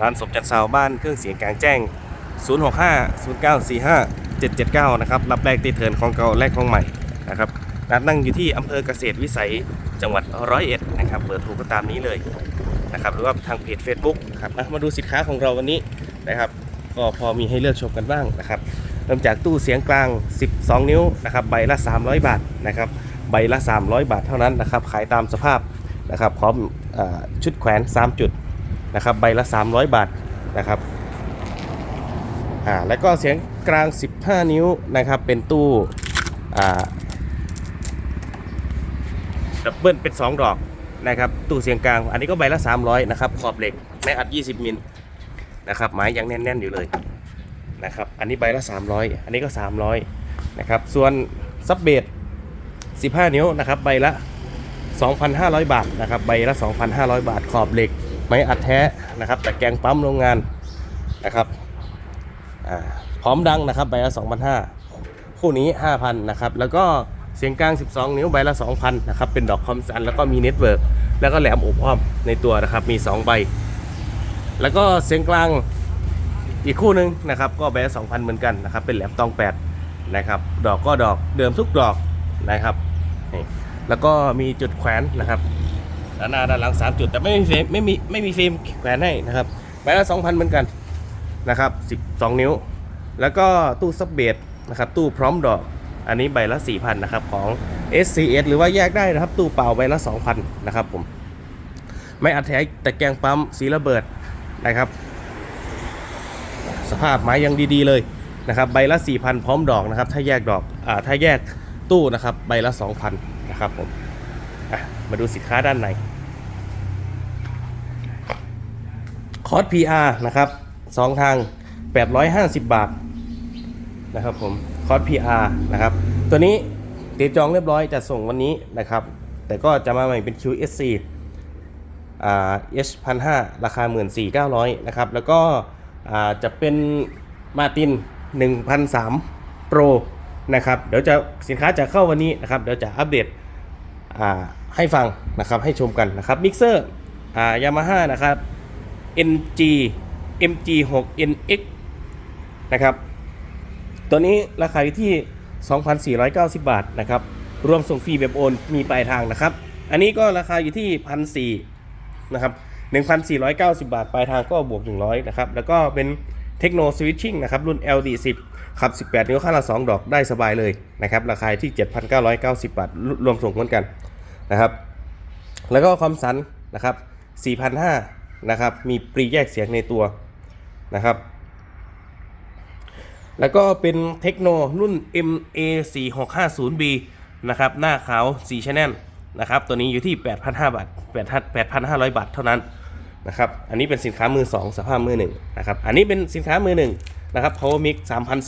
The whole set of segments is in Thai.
ร้านสมจันทร์ซาวบ้านเครื่องเสียงกลางแจ้ง 065 0945 779 นะครับ รับแรกติดเทินของเก่าแรกของใหม่นะครับร้านนั่งอยู่ที่อำเภอเกษตรวิสัยจังหวัดร้อยเอ็ดนะครับเบอร์โทรก็ตามนี้เลยนะครับหรือว่าทางเพจ Facebook ครับอะมาดูสินค้าของเราวันนี้นะครับ ก็พอมีให้เลือกชมกันบ้างนะครับเริ่มจากตู้เสียงกลาง 12 นิ้วนะครับใบละ 300 บาทนะครับใบละ 300 บาทเท่านั้นนะครับขายตามสภาพนะครับพร้อมอชุดแขวน 3 จุด นะครับใบละ 300 บาทนะครับอ่าแล้วก็เสียงกลาง 15 นิ้วนะครับเป็นตู้อ่าดับเบิลเป็น 2 ดอกนะครับตู้เสียงกลาง อันนี้ก็ใบละ 300นะครับขอบเหล็กแม่อัด 20 มิลนะครับไม้ยังแน่นๆอยู่เลยนะครับอันนี้ใบละ 300 อันนี้ก็ 300นะครับส่วนซับเบด15 นิ้วนะครับใบละ 2,500 บาทนะครับใบละ 2,500 บาทขอบเหล็ก ไม้อัดแท้นะครับ แต่แกงปั๊มโรงงานนะครับพร้อมดังนะครับใบละ2,500คู่นี้ 5,000นะครับแล้วก็เสียงกลาง 12 นิ้วใบละ 2,000นะครับเป็นดอกคอมสันแล้วก็มีเน็ตเวิร์กแล้วก็แหลมอบอ้อมในตัวนะครับมี 2 ใบ แล้วก็เสียงกลางอีกคู่หนึ่งนะครับก็แบสองพันเหมือนกันนะครับเป็นแหลมตองแปดนะครับ ดอกก็ดอกเดิมทุกดอกนะครับแล้วก็มีจุดแขวนนะครับ ด้านหน้าด้านหลังสามจุด แต่ไม่มีเฟรมไม่มีไม่มีเฟรมแขวนให้นะครับใบละสองพันเหมือนกันนะครับสิบสองนิ้ว แล้วก็ตู้ซับเบดนะครับตู้พร้อมดอก อันนี้ใบละ4,000นะครับของ SCS หรือว่าแยกได้นะครับ ตู้เปล่าใบละ2,000นะครับผมไม่อัดแท้แต่แกงปั๊มสีระเบิดนะครับ สภาพไม้ยังดีๆเลยนะครับใบละ4,000 พร้อมดอกนะครับ ถ้าแยกดอกอ่าถ้าแยกตู้นะครับใบละ 2,000นะครับผม มาดูสินค้าด้านในคอร์ส PR นะครับสองทาง 850 บาทนะครับผมคอร์ส PR นะครับ ตัวนี้ติดจองเรียบร้อยจะส่งวันนี้นะครับ แต่ก็จะมาใหม่เป็น QSC อ่า H 1 5 0 0ราคา 14,900นะครับ แล้วก็อ่าจะเป็นมาติน1,003 Pro นะครับ เดี๋ยวจะสินค้าจะเข้าวันนี้นะครับ เดี๋ยวจะอัปเดตอ่า ให้ฟังนะครับให้ชมกันนะครับมิกเซอร์อ่ายามาฮ่านะครับ NG MG 6 NX นะครับ ตัวนี้ราคาอยู่ที่ 2,490 บาทนะครับ รวมส่งฟรีแบบโอนมีปลายทางนะครับ อันนี้ก็ราคาอยู่ที่1,400นะครับ1,490 บาท ปลายทางก็บวก 100นะครับ แล้วก็เป็นเทคโนสวิตชิ่งนะครับ รุ่น LD 10 ขับ 18 นิ้วข้างละ 2 ดอกได้สบายเลยนะครับ ราคาที่ 7,990 บาท รวมส่งเหมือนกัน นะครับ แล้วก็คอมสันนะครับ4,500นะครับ มีปรีแยกเสียงในตัวนะครับ แล้วก็เป็นเทคโนรุ่น MA4650B นะครับ หน้าขาว4 Channel นะครับ ตัวนี้อยู่ที่ 8,500 บาท 8,500 บาทเท่านั้นนะครับ อันนี้เป็นสินค้ามือ 2 สภาพมือ1นะครับ อันนี้เป็นสินค้ามือ1นะครับ Power Mix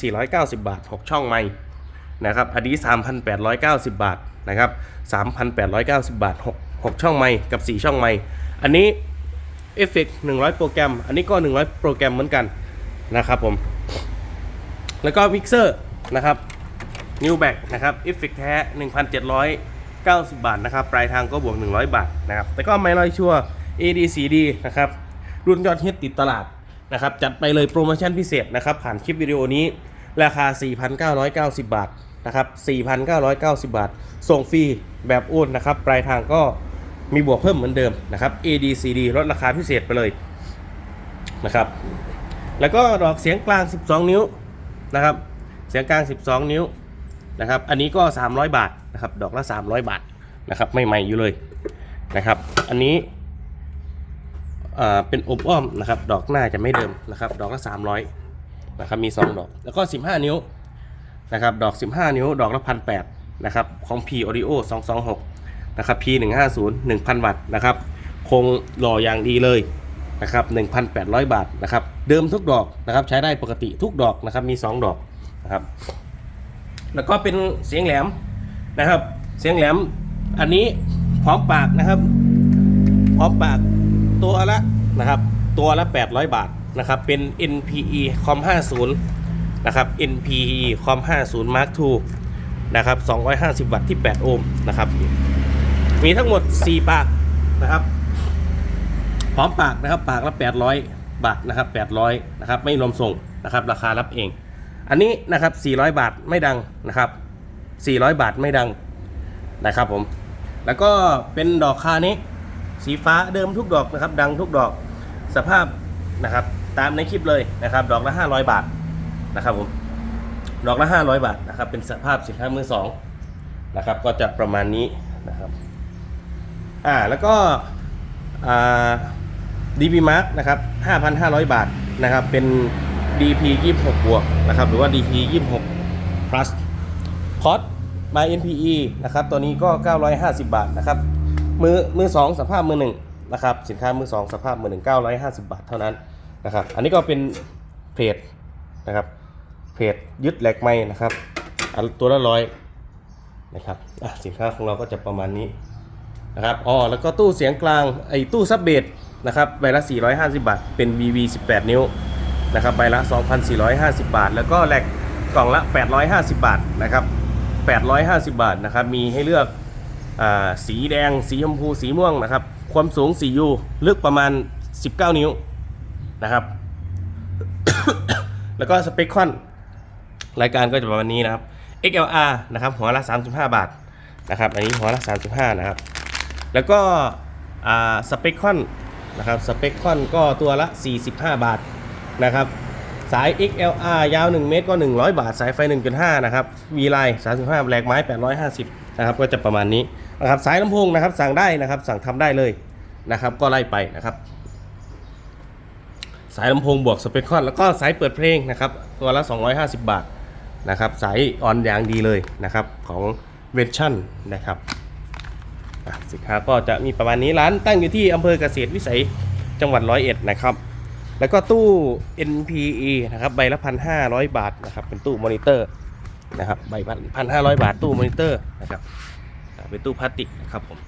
3,490 บาท 6 ช่องไม้ นะครับอันนี้ 3,890 บาทนะครับ3,890 บาท 6 6 ช่องไม้กับ 4 ช่องไม้อันนี้เอฟเฟกต์100โปรแกรม อันนี้ก็ 100 โปรแกรมเหมือนกันนะครับผม แล้วก็มิกเซอร์นะครับนิวแบ็กนะครับเอฟเฟกแท้ 1,790 บาทนะครับ ปลายทางก็บวก 100 บาทนะครับ แต่ก็ไม่ลอยชัวร์ ADCD นะครับ รุ่นยอดฮิตติดตลาดนะครับ จัดไปเลยโปรโมชั่นพิเศษนะครับ ผ่านคลิปวิดีโอนี้ราคา 4,990 บาท นะครับ 4,990 บาท ส่งฟรีแบบโอนนะครับ ปลายทางก็มีบวกเพิ่มเหมือนเดิมนะครับ ADCD ลดราคาพิเศษไปเลยนะครับ แล้วก็ดอกเสียงกลาง 12 นิ้วนะครับ เสียงกลาง 12 นิ้วนะครับ อันนี้ก็ 300 บาทนะครับ ดอกละ 300 บาทนะครับไม่ใหม่อยู่เลยนะครับ อันนี้เป็นอบอ้อมนะครับ ดอกหน้าจะไม่เดิมนะครับ ดอกละ300นะครับ มี 2 ดอก แล้วก็ 15 นิ้ว นะครับดอก 15 นิ้วดอกละพันแนะครับของ P Audio 226 นะครับ P 150 1,000 วัตต์นะครับคงหล่ออย่างดีเลยนะครับ1,800 บาทนะครับเดิมทุกดอกนะครับใช้ได้ปกติทุกดอกนะครับมี 2 ดอกนะครับแล้วก็เป็นเสียงแหลมนะครับเสียงแหลมอันนี้พร้อมปากนะครับพร้อมปากตัวละนะครับตัวละ 800 บาทนะครับเป็น NPE COM 50 นะครับ NPE COM 50 Mark II นะครับ 250 วัตต์ที่ 8 โอห์มนะครับ มีทั้งหมด 4 ปากนะครับ พร้อมปากนะครับ ปากละ 800 บาทนะครับ 800 นะครับ ไม่รวมส่งนะครับ ราคารับเอง อันนี้นะครับ 400 บาทไม่ดังนะครับ 400 บาทไม่ดังนะครับผม แล้วก็เป็นดอกคานี้ สีฟ้าเดิมทุกดอกนะครับ ดังทุกดอก สภาพนะครับ ตามในคลิปเลยนะครับ ดอกละ 500 บาท นะครับผมดอกละ 500 บาทนะครับเป็นสภาพสินค้ามือสองนะครับก็จะประมาณนี้นะครับอ่าแล้วก็อ่า DP Mark นะครับ 5,500 บาทนะครับเป็น DP 26 บวกนะครับหรือว่า DP 26 plus คอส by NPE นะครับตัวนี้ก็ 950 บาทนะครับมือมือสองสภาพมือหนึ่งนะครับสินค้ามือสองสภาพมือหนึ่ง950 บาทเท่านั้นนะครับอันนี้ก็เป็นเพจนะครับ เพจยึดแหลกไม้นะครับอันตัวละร้อยนะครับสินค้าของเราก็จะประมาณนี้นะครับอ๋อแล้วก็ตู้เสียงกลางไอ้ตู้ซับเบสนะครับใบละ 450 บาท เป็น VV 18 นิ้วนะครับใบละ 2,450 บาท แล้วก็แหลกกล่องละ 850 บาทนะครับ850 บาทนะครับมีให้เลือกอสีแดง สีชมพูสีม่วงนะครับความสูง 4U ลึกประมาณ 19 นิ้วนะครับแล้วก็สเปคคอน รายการก็จะประมาณนี้นะครับ XLR นะครับหัวละ 35 บาทนะครับอันนี้หัวละ35 นะครับ แล้วก็สเปคคอนนะครับสเปคคอนก็ตัวละ 45 บาทนะครับสาย XLR ยาว 1 เมตรก็ 100 บาท สายไฟ 1.5 นะครับ V line 35แหลกไม้ 850 นะครับ ก็จะประมาณนี้นะครับ สายลำโพงนะครับ สั่งได้นะครับ สั่งทำได้เลยนะครับ ก็ไล่ไปนะครับ สายลำโพงบวกสเปคคอนแล้วก็สายเปิดเพลงนะครับ ตัวละ 250 บาท นะครับสายออนอย่างดีเลยนะครับของเวชั่นนะครับสินค้าก็จะมีประมาณนี้ร้านตั้งอยู่ที่อำเภอเกษตรวิสัยจังหวัดร้อยเอ็ดนะครับแล้วก็ตู้ NPE นะครับใบละพันห้าร้อยบาทนะครับเป็นตู้มอนิเตอร์นะครับใบพันห้าร้อยบาทตู้มอนิเตอร์นะครับเป็นตู้พลาสติกนะครับผม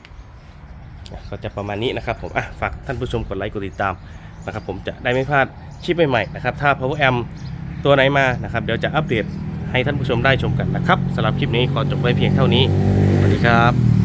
ก็จะประมาณนี้นะครับผมอะฝากท่านผู้ชมกดไลค์กดติดตามนะครับผมจะได้ไม่พลาดคลิปใหม่ๆนะครับถ้า Power Amp ตัวไหนมานะครับเดี๋ยวจะอัปเดต ให้ท่านผู้ชมได้ชมกันนะครับสำหรับคลิปนี้ขอจบไว้เพียงเท่านี้สวัสดีครับ